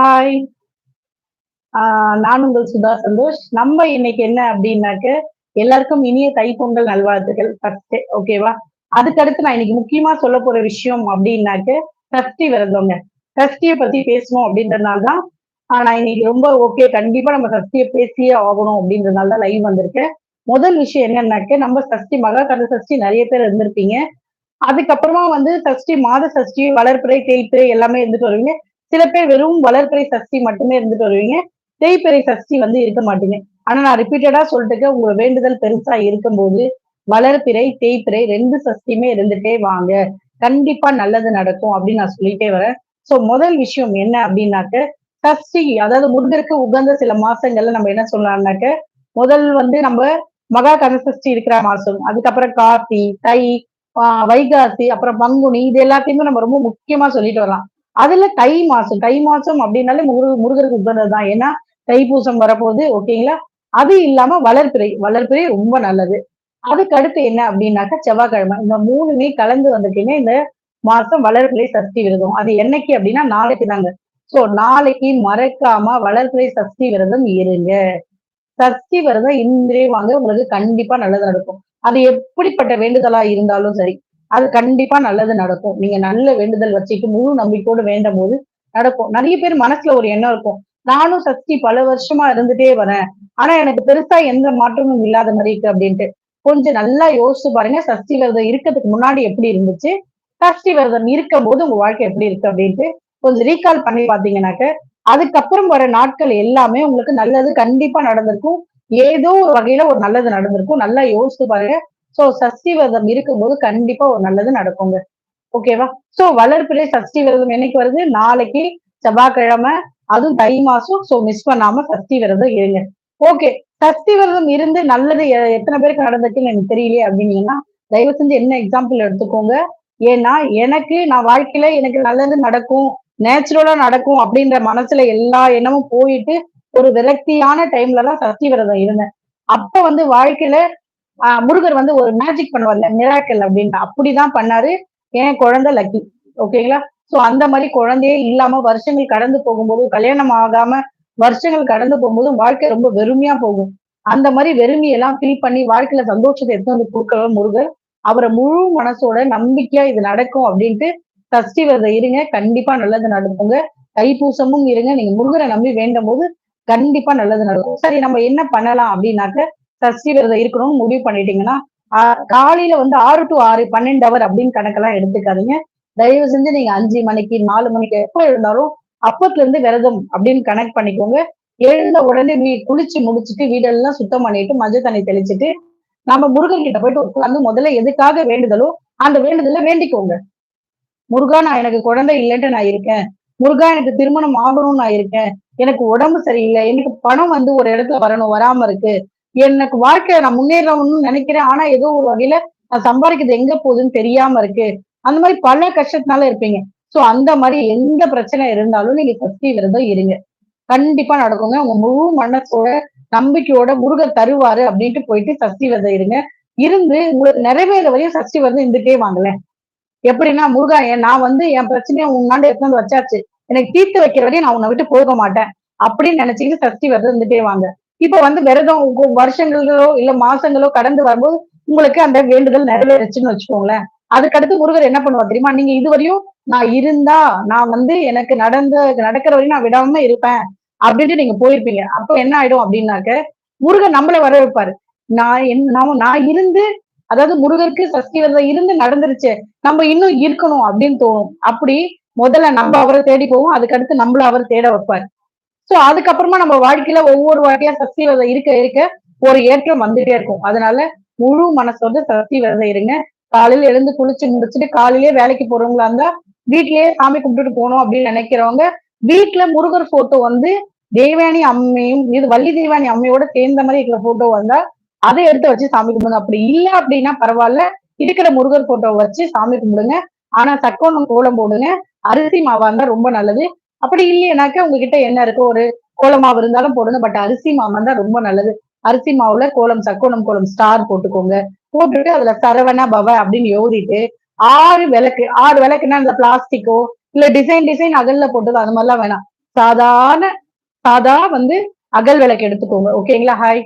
Hi. நான் உங்கள் சுதா சந்தோஷ். நம்ம இன்னைக்கு என்ன அப்படின்னாக்க எல்லாருக்கும் இனிய தைப்பொங்கல் நல்வாழ்த்துக்கள் ஃபர்ஸ்ட் ஓகேவா? அதுக்கடுத்து நான் இன்னைக்கு முக்கியமா சொல்ல போற விஷயம் அப்படின்னாக்க சஷ்டி விரதங்க. சஷ்டிய பத்தி பேசணும் அப்படின்றதுனால தான், நான் இன்னைக்கு ரொம்ப ஓகே கண்டிப்பா நம்ம சஷ்டிய பேசியே ஆகணும் அப்படின்றதுனால தான் லைவ் வந்திருக்கேன். முதல் விஷயம் என்னன்னாக்க, நம்ம சஷ்டி மகா கந்த சஷ்டி நிறைய பேர் இருந்திருப்பீங்க. அதுக்கப்புறமா வந்து சஷ்டி, மாத சஷ்டி, வளர்பிறை, தேய்பிறை எல்லாமே இருந்துட்டு வருவீங்க. சில பேர் வெறும் வளர்பிறை சஷ்டி மட்டுமே இருந்துட்டு வருவீங்க. தேய்பிறை சஷ்டி வந்து இருக்க மாட்டீங்க. ஆனா நான் ரிப்பீட்டடா சொல்லிட்டு உங்க வேண்டுதல் பெருசா இருக்கும்போது, வளர்பிறை, தேய்பிறை ரெண்டு சஷ்டியுமே இருந்துட்டே வாங்க. கண்டிப்பா நல்லது நடக்கும் அப்படின்னு நான் சொல்லிட்டே வரேன். சோ முதல் விஷயம் என்ன அப்படின்னாக்க சஷ்டி அதாவது முருகருக்கு உகந்த சில மாசங்கள்ல நம்ம என்ன சொல்லலாம்னாக்க, முதல் வந்து நம்ம மகா கந்த சஷ்டி இருக்கிற மாசம். அதுக்கப்புறம் கார்த்தி, தை, வைகாசி, அப்புறம் பங்குனி இது எல்லாத்தையுமே நம்ம ரொம்ப முக்கியமா சொல்லிட்டு வரலாம். அதுல தை மாசம். தை மாசம் அப்படின்னாலே முரு முருகருக்கு உகந்தது தான். ஏன்னா, தைப்பூசம் வரப்போகுது ஓகேங்களா? அது இல்லாம வளர்பிறை. வளர்பிறை ரொம்ப நல்லது. அதுக்கு அடுத்து என்ன அப்படின்னாக்கா செவ்வாய்க்கிழமை. இந்த மூணுமே கலந்து வந்துட்டீங்கன்னா இந்த மாசம் வளர்பிறை சஷ்டி விரதம். அது என்னைக்கு அப்படின்னா நாளைக்கு தாங்க. சோ நாளைக்கு மறக்காம வளர்பிறை சஷ்டி விரதம் இருங்க. சஷ்டி விரதம் இன்றே வாங்க. உங்களுக்கு கண்டிப்பா நல்லது நடக்கும். அது எப்படிப்பட்ட வேண்டுதலா இருந்தாலும் சரி. அது கண்டிப்பா நல்லது நடக்கும். நீங்க நல்ல வேண்டுதல் வச்சுட்டு முழு நம்பிக்கையோடு வேண்டம்போது நடக்கும். நிறைய பேர் மனசுல ஒரு எண்ணம் இருக்கும். நானும் சஷ்டி பல வருஷமா இருந்துட்டே வரேன். ஆனா எனக்கு பெருசா எந்த மாற்றமும் இல்லாத மாதிரி இருக்கு அப்படின்ட்டு கொஞ்சம் நல்லா யோசிச்சு பாருங்க. சஷ்டி விரதம் இருக்கறதுக்கு முன்னாடி எப்படி இருந்துச்சு? சஷ்டி விரதம் இருக்கும்போது உங்க வாழ்க்கை எப்படி இருக்கு அப்படின்ட்டு கொஞ்சம் ரீகால் பண்ணி பார்த்தீங்கன்னாக்க, அதுக்கப்புறம் வர நாட்கள் எல்லாமே உங்களுக்கு நல்லது கண்டிப்பா நடந்திருக்கும். ஏதோ ஒரு வகையில ஒரு நல்லது நடந்திருக்கும். நல்லா யோசிச்சு பாருங்க. சோ சஷ்டி விரதம் இருக்கும்போது கண்டிப்பா ஒரு நல்லது நடக்குங்க. ஓகேவா? சோ வளர்ப்பிலே சஷ்டி விரதம் என்னைக்கு வருது? நாளைக்கு செவ்வாய்க்கிழமை. அதுவும் தை மாசம். சோ மிஸ் பண்ணாம சஷ்டி விரதம் இருங்க. ஓகே. சஷ்டி விரதம் இருந்து நல்லது எத்தனை பேருக்கு நடந்திருக்குன்னு எனக்கு தெரியலையே அப்படின்னீங்கன்னா தயவு செஞ்சு என்ன எக்ஸாம்பிள் எடுத்துக்கோங்க. ஏன்னா, எனக்கு நான் வாழ்க்கையில எனக்கு நல்லது நடக்கும், நேச்சுரலா நடக்கும் அப்படின்ற மனசுல எல்லா எண்ணமும் போயிட்டு, ஒரு விரக்தியான டைம்ல தான் சஷ்டி விரதம் இருந்தேன். அப்ப வந்து வாழ்க்கையில ஆஹ் முருகர் வந்து ஒரு மேஜிக் பண்ணுவார்ல, மிராக்கல் அப்படின்ட்டு அப்படிதான் பண்ணாரு. என் குழந்தை லக்கி. ஓகேங்களா? சோ அந்த மாதிரி குழந்தையே இல்லாம வருஷங்கள் கடந்து போகும்போது, கல்யாணம் ஆகாம வருஷங்கள் கடந்து போகும்போது வாழ்க்கை ரொம்ப வெறுமையா போகும். அந்த மாதிரி வெறுமையெல்லாம் ஃபீல் பண்ணி வாழ்க்கையில சந்தோஷத்தை எடுத்து வந்து குடுக்குறவர் முருகர். அவரை முழு மனசோட நம்பிக்கையா இது நடக்கும் அப்படின்ட்டு சஷ்டி விரதம் இருங்க. கண்டிப்பா நல்லது நடக்குங்க. தைப்பூசமும் இருங்க. நீங்க முருகரை நம்பி வேண்டும் போது கண்டிப்பா நல்லது நடக்கும். சரி நம்ம என்ன பண்ணலாம் அப்படின்னாக்க சஷ்டி விரதம் இருக்கணும்னு முடிவு பண்ணிட்டீங்கன்னா, காலையில வந்து ஆறு டு ஆறு பன்னெண்டு ஹவர் அப்படின்னு கணக்கெல்லாம் எடுத்துக்காதீங்க. தயவு செஞ்சு நீங்க அஞ்சு மணிக்கு, நாலு மணிக்கு எப்போ இருந்தாலும் அப்பத்துல இருந்து விரதம் அப்படின்னு கனெக்ட் பண்ணிக்கோங்க. எழுந்த உடனே வீ குளிச்சு முடிச்சுட்டு வீடெல்லாம் சுத்தம் பண்ணிட்டு, மஞ்சள் தண்ணி தெளிச்சுட்டு, நம்ம முருகன் கிட்ட போயிட்டு உட்கார்ந்து முதல்ல எதுக்காக வேண்டுதலோ, அந்த வேண்டுதல வேண்டிக்கோங்க. முருகா நான் எனக்கு குழந்தை இல்லைன்ட்டு நான் இருக்கேன். முருகா எனக்கு திருமணம் ஆகணும்னு நான் இருக்கேன். எனக்கு உடம்பு சரியில்லை எனக்கு பணம் வந்து ஒரு இடத்துல வரணும், வராம இருக்கு. எனக்கு வாழ்க்கையில நான் முன்னேறணும்னு நினைக்கிறேன் ஆனா ஏதோ ஒரு வகையில நான் சம்பாதிக்கிறது எங்க போகுதுன்னு தெரியாம இருக்கு. அந்த மாதிரி பல கஷ்டத்தினால இருப்பீங்க. சோ அந்த மாதிரி எந்த பிரச்சனை இருந்தாலும் நீங்க சஷ்டி விரதம் இருங்க. கண்டிப்பா நடக்குங்க. உங்க முழு மனசோட, நம்பிக்கையோட முருகர் தருவாரு அப்படின்ட்டு போயிட்டு சஷ்டி விரதம் இருங்க. இருந்து உங்களுக்கு நிறைவேற வரையும் சஷ்டி விரதம் இருந்துட்டே வாங்கல எப்படின்னா, முருகா நான் வந்து என் பிரச்சனையை உன்னாண்டு எடுத்து வந்து வச்சாச்சு. எனக்கு தீர்த்து வைக்கிற வரையும் நான் உன்ன விட்டு போக மாட்டேன். அப்படின்னு நினைச்சுக்கிட்டு சஷ்டி விரதம் இருந்துட்டே வாங்க. இப்ப வந்து விரதம் வருஷங்களோ, இல்ல மாசங்களோ கடந்து வரும்போது, உங்களுக்கு அந்த வேண்டுதல் நிறைவேறுச்சுன்னு வச்சுக்கோங்களேன். அதுக்கடுத்து முருகர் என்ன பண்ணுவார் தெரியுமா? நீங்க இதுவரையும் நான் இருந்தா, நான் வந்து எனக்கு நடந்த நடக்கிற வரையும் நான் விடாம இருப்பேன். அப்படின்ட்டு நீங்க போயிருப்பீங்க. அப்ப என்ன ஆயிடும் அப்படின்னாக்க முருகன் நம்மள வர வைப்பாரு. நான் என் நான் நான் இருந்து அதாவது முருகருக்கு சஷ்டி விரதம் இருந்து நடந்துருச்சு நம்ம இன்னும் இருக்கணும் அப்படின்னு தோணும். அப்படி முதல்ல நம்ம அவரை தேடி போவோம். அதுக்கடுத்து நம்மள அவர் தேட வைப்பாரு. ஸோ அதுக்கப்புறமா நம்ம வாழ்க்கையில ஒவ்வொரு வாட்டியா சஷ்டி விரதம் இருக்க, இருக்க ஒரு ஏற்றம் வந்துட்டே இருக்கும். அதனால முழு மனசோட சஷ்டி விரதம் இருங்க. காலையில எழுந்து குளிச்சு முடிச்சுட்டு, காலையிலேயே வேலைக்கு போறவங்களா இருந்தா, வீட்லயே சாமி கும்பிட்டுட்டு போகணும் அப்படின்னு நினைக்கிறவங்க வீட்ல முருகர் ஃபோட்டோ வந்து தேவானி அம்மையும், இது வள்ளி தேவானி அம்மையோட சேர்ந்த மாதிரி இருக்கிற ஃபோட்டோ வந்தா, அதை எடுத்து வச்சு சாமி கும்பிடுங்க. அப்படி இல்ல அப்படின்னா பரவாயில்ல இருக்கிற முருகர் போட்டோ வச்சு சாமி கும்பிடுங்க. ஆனா சக்கோணம் கோலம் போடுங்க. அரிசி மாவா இருந்தா ரொம்ப நல்லது. அப்படி இல்லையனாக்க உங்ககிட்ட என்ன இருக்கோ ஒரு கோலமாவு இருந்தாலும் போடுங்க. பட் அரிசி மாவா தான் ரொம்ப நல்லது. அரிசி மாவுல கோலம் சக்கோணம் கோலம் ஸ்டார் போட்டுக்கோங்க. போட்டுட்டு அதுல சரவண பவ அப்படின்னு எழுதிட்டு, ஆறு விளக்கு ஆறு விளக்குன்னா இந்த பிளாஸ்டிக்கோ, இல்ல டிசைன் டிசைன் அகல்ல போட்டது அது மாதிரிலாம் வேணாம். சாதாரண சாதா வந்து அகல் விளக்கு எடுத்துக்கோங்க ஓகேங்களா ஹாய்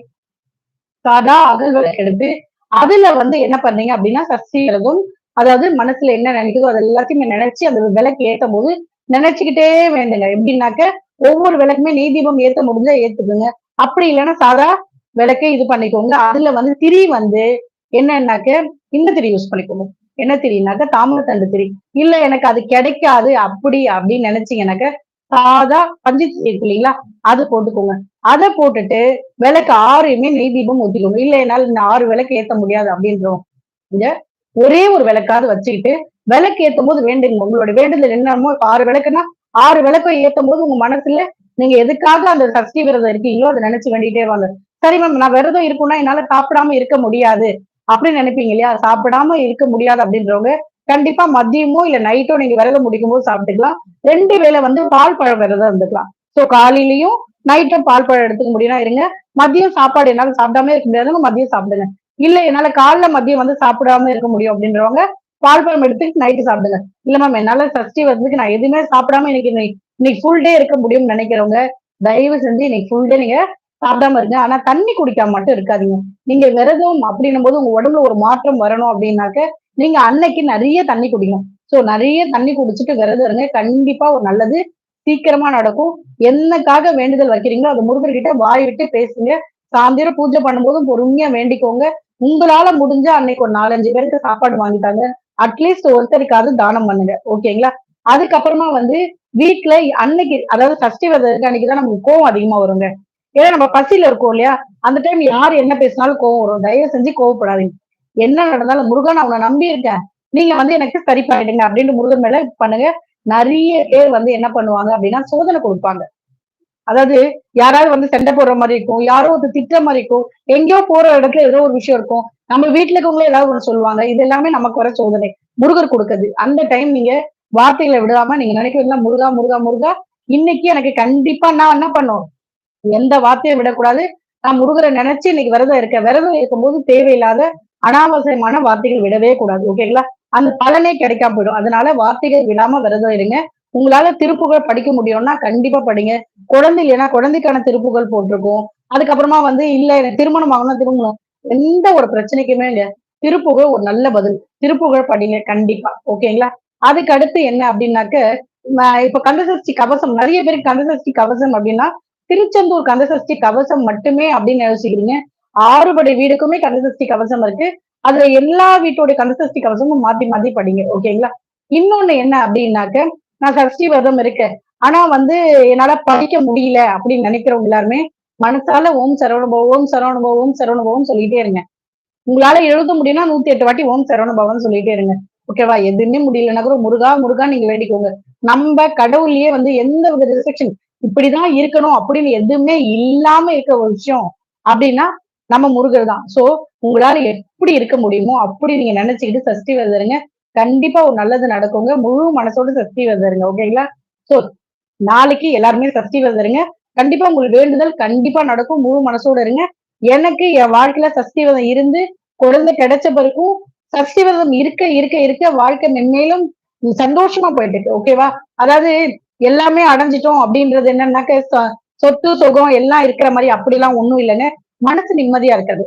சாதா அகல் விளக்கு எடுத்து அதுல வந்து என்ன பண்ணீங்க அப்படின்னா சஷ்டி விரதம் அதாவது மனசுல என்ன நினைக்குதோ அது எல்லாத்தையுமே நினைச்சு அந்த விளக்கு ஏற்றும் போது நினைச்சுக்கிட்டே வேண்டுங்க. எப்படின்னாக்க ஒவ்வொரு விளக்குமே நெய் தீபம் ஏத்த முடிஞ்சா ஏத்துக்குங்க. அப்படி இல்லைன்னா சாதா விளக்கே இது பண்ணிக்கோங்க. அதுல வந்து திரி வந்து என்னன்னாக்க இந்த திரி யூஸ் பண்ணிக்கோங்க. என்ன திரினாக்க தாமிரத்தண்டு திரி. இல்ல எனக்கு அது கிடைக்காது அப்படி அப்படின்னு நினைச்சீங்கன்னாக்க சாதா பஞ்சு இருக்கு இல்லைங்களா அது போட்டுக்கோங்க. அதை போட்டுட்டு விளக்கு ஆறுமே நெய் தீபம் ஊத்திக்கோங்க. இல்ல என்னால இந்த ஆறு விளக்கு ஏத்த முடியாது அப்படின்றோம். இந்த ஒரே ஒரு விளக்காவது வச்சுக்கிட்டு விளக்கு ஏத்தும் போது வேண்டுங்க. உங்களோட வேண்டுதல் என்னமோ ஆறு விளக்குன்னா ஆறு விளக்கை ஏத்தும் போது உங்க மனசுல நீங்க எதுக்காக அந்த சஷ்டி விரதம் இருக்கீங்களோ அதை நினைச்சு வேண்டிட்டே வாங்க. சரி மேம் நான் விரதம் இருக்கும்னா என்னால சாப்பிடாம இருக்க முடியாது. அப்படின்னு நினைப்பீங்க இல்லையா? சாப்பிடாம இருக்க முடியாது அப்படின்றவங்க கண்டிப்பா மதியமோ இல்ல நைட்டோ நீங்க விரதம் முடிக்கும் போது சாப்பிட்டுக்கலாம். ரெண்டு வேளை வந்து பால் பழம் விரதம் இருந்துக்கலாம். சோ காலையிலயும் நைட்டும் பால் பழம் எடுத்துக்க முடியும்னா இருங்க. மதியம் சாப்பாடு என்னால சாப்பிடாம இருக்க முடியாதுங்க மதியம் சாப்பிடுங்க. இல்ல என்னால காலைல மதியம் வந்து சாப்பிடாம இருக்க முடியும் அப்படின்றவங்க பால் பழம் எடுத்துட்டு நைட்டு சாப்பிடுங்க. இல்ல மேம் என்னால சஷ்டி வந்ததுக்கு நான் எதுவுமே சாப்பிடாம இன்னைக்கு இன்னைக்கு ஃபுல் டே இருக்க முடியும்னு நினைக்கிறவங்க தயவு செஞ்சு இன்னைக்கு ஃபுல் டே நீங்க சாப்பிடாம இருங்க. ஆனா தண்ணி குடிக்காம மட்டும் இருக்காதீங்க. நீங்க விரதம் அப்படின்னும் போது உங்க உடம்புல ஒரு மாற்றம் வரணும் அப்படின்னாக்க நீங்க அன்னைக்கு நிறைய தண்ணி குடிங்க சோ நிறைய தண்ணி குடிச்சிட்டு விரதம் இருங்க. கண்டிப்பா ஒரு நல்லது சீக்கிரமா நடக்கும். என்னக்காக வேண்டுதல் வைக்கிறீங்களோ அது முருகர்கிட்ட வாய் விட்டு பேசுங்க. சாயந்தரம் பூஜை பண்ணும்போதும் பொறுமையா வேண்டிக்கோங்க. உங்களால முடிஞ்ச அன்னைக்கு ஒரு நாலஞ்சு பேருக்கு சாப்பாடு வாங்கிட்டாங்க அட்லீஸ்ட் ஒருத்தருக்காவது தானம் பண்ணுங்க. ஓகேங்களா? அதுக்கப்புறமா வந்து வீட்டுல அன்னைக்கு அதாவது சஷ்டி விரதம் இருக்கு அன்னைக்குதான் நமக்கு கோவம் அதிகமா வருங்க. ஏன்னா நம்ம பசியில இருக்கோம் இல்லையா? அந்த டைம் யார் என்ன பேசினாலும் கோவம் வரும். தயவு செஞ்சு கோவப்படாதீங்க. என்ன நடந்தாலும் முருகன் அவனை நம்பி இருக்கேன். நீங்க வந்து எனக்கு சரி பண்ணிடுங்க அப்படின்னு முருகன் மேல பண்ணுங்க. நிறைய பேர் வந்து என்ன பண்ணுவாங்க அப்படின்னா சோதனை கொடுப்பாங்க. அதாவது யாராவது வந்து சண்டை போடுற மாதிரி இருக்கும் யாரோ ஒரு திட்டுற மாதிரி இருக்கும் எங்கேயோ போற இடத்துல ஏதோ ஒரு விஷயம் இருக்கும். நம்ம வீட்டுல இருக்கவங்களே ஏதாவது ஒன்று சொல்லுவாங்க. இது எல்லாமே நமக்கு வர சோதனை. முருகர் கொடுக்குது அந்த டைம் நீங்க வார்த்தைகளை விடாம நீங்க நினைக்கிறீங்களா முருகா முருகா முருகா. இன்னைக்கு எனக்கு கண்டிப்பா நான் என்ன பண்ணும் எந்த வார்த்தையும் விடக்கூடாது. நான் முருகரை நினைச்சு இன்னைக்கு விரதம் இருக்கேன். விரதம் இருக்கும்போது தேவையில்லாத அனாவசியமான வார்த்தைகள் விடவே கூடாது. ஓகேங்களா அந்த பலனே கிடைக்காம போயிடும். அதனால வார்த்தைகள் விடாம விரதம் இருங்க. உங்களால திருப்புகள் படிக்க முடியும்னா கண்டிப்பா படிங்க. குழந்தை இல்லைன்னா குழந்தைக்கான திருப்புகள் போட்டிருக்கோம். அதுக்கப்புறமா வந்து இல்ல எனக்கு திருமணம் ஆகணும் திருமணம். எந்த ஒரு பிரச்சனைக்குமே இல்ல. திருப்புகழ் ஒரு நல்ல பதில். திருப்புகழ் படிங்க கண்டிப்பா. ஓகேங்களா? அதுக்கு அடுத்து என்ன அப்படின்னாக்க இப்ப கந்தசஷ்டி கவசம் நிறைய பேருக்கு கந்தசஷ்டி கவசம் அப்படின்னா திருச்செந்தூர் கந்தசஷ்டி கவசம் மட்டுமே அப்படின்னு யோசிக்கிறீங்க. ஆறுபடை வீடுக்குமே கந்தசஷ்டி கவசம் இருக்கு. அதுல எல்லா வீட்டோட கந்தசஷ்டி கவசமும் மாத்தி மாத்தி படிங்க. ஓகேங்களா? இன்னொன்னு என்ன அப்படின்னாக்க நான் சஷ்டி விரதம் இருக்கேன். ஆனா வந்து என்னால படிக்க முடியல அப்படின்னு நினைக்கிறவங்க எல்லாருமே மனசால ஓம் சரவணபவ ஓம் சரவணபவ ஓம் சரவணபவம் சொல்லிட்டே இருங்க. உங்களால எழுத முடியும்னா நூத்தி எட்டு வாட்டி ஓம் சரவணபவன் சொல்லிட்டே இருங்க. ஓகேவா? எதுவுமே முடியலன்னா கூட முருகா முருகா நீங்க வேண்டிக்கோங்க. நம்ம கடவுள்லயே வந்து எந்த வித ரிஸ்ட்ரிக்ஷன் இப்படிதான் இருக்கணும் அப்படின்னு எதுவுமே இல்லாம இருக்க ஒரு விஷயம் அப்படின்னா நம்ம முருகர் தான். சோ உங்களால எப்படி இருக்க முடியுமோ அப்படி நீங்க நினைச்சுக்கிட்டு சஷ்டி விரதருங்க கண்டிப்பா ஒரு நல்லது நடக்குங்க. முழு மனசோட சஷ்டி விரதருங்க ஓகேங்களா? சோ நாளைக்கு எல்லாருமே சஷ்டி விரதருங்க கண்டிப்பா உங்களுக்கு வேண்டுதல் கண்டிப்பா நடக்கும். முழு மனசோட இருங்க. எனக்கு என் வாழ்க்கையில சஷ்டி விரதம் இருந்து குழந்தை கிடைச்ச பிறகும் சஷ்டி விரதம் இருக்க இருக்க இருக்க வாழ்க்கை மென்மேலும் சந்தோஷமா போயிட்டு இருக்கு ஓகேவா? அதாவது எல்லாமே அடைஞ்சிட்டோம் அப்படின்றது என்னன்னாக்க சொத்து சுகம் எல்லாம் இருக்கிற மாதிரி அப்படிலாம் ஒண்ணும் இல்லைன்னு மனசு நிம்மதியா இருக்காது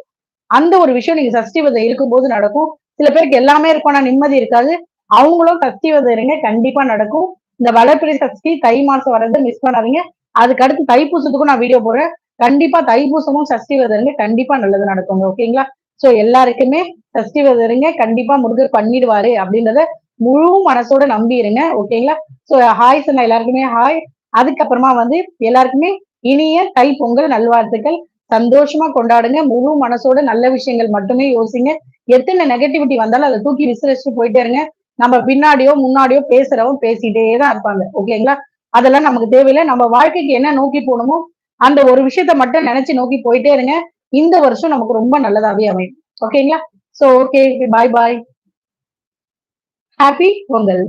அந்த ஒரு விஷயம் நீங்க சஷ்டி விரதம் இருக்கும்போது நடக்கும். சில பேருக்கு எல்லாமே இருக்கும் ஆனா நிம்மதி இருக்காது. அவங்களும் சஷ்டி வந்துருங்க இருங்க கண்டிப்பா நடக்கும். இந்த வளர்ப்பிறை சஷ்டி தை மாசம் வர்றது மிஸ் பண்ணாதீங்க. அதுக்கு அடுத்து தைப்பூசத்துக்கும் நான் வீடியோ போடுறேன். கண்டிப்பா தைப்பூசமும் சஷ்டி விரதம் கண்டிப்பா நல்லது நடக்குங்க ஓகேங்களா? சோ எல்லாருக்குமே சஷ்டி விரதம் இருங்க கண்டிப்பா முருகர் பண்ணிடுவாரு அப்படின்றத முழு மனசோட நம்பி இருங்க ஓகேங்களா? சோ ஹாய் சொன்ன எல்லாருக்குமே ஹாய் அதுக்கப்புறமா வந்து எல்லாருக்குமே இனிய தை பொங்கல் நல்வாழ்த்துக்கள். சந்தோஷமா கொண்டாடுங்க முழு மனசோட நல்ல விஷயங்கள் மட்டுமே யோசிங்க. எத்தனை நெகட்டிவிட்டி வந்தாலும் அதை தூக்கி விசிரிச்சுட்டு போயிட்டே இருங்க. நம்ம பின்னாடியோ முன்னாடியோ பேசுறவங்க பேசிட்டே தான் இருப்பாங்க. ஓகேங்களா அதெல்லாம் நமக்கு தேவையில்லை. நம்ம வாழ்க்கைக்கு என்ன நோக்கி போகணுமோ அந்த ஒரு விஷயத்த மட்டும் நினைச்சு நோக்கி போயிட்டே இருங்க. இந்த வருஷம் நமக்கு ரொம்ப நல்லதாவே அமையும். ஓகேங்களா so okay bye bye happy Pongal.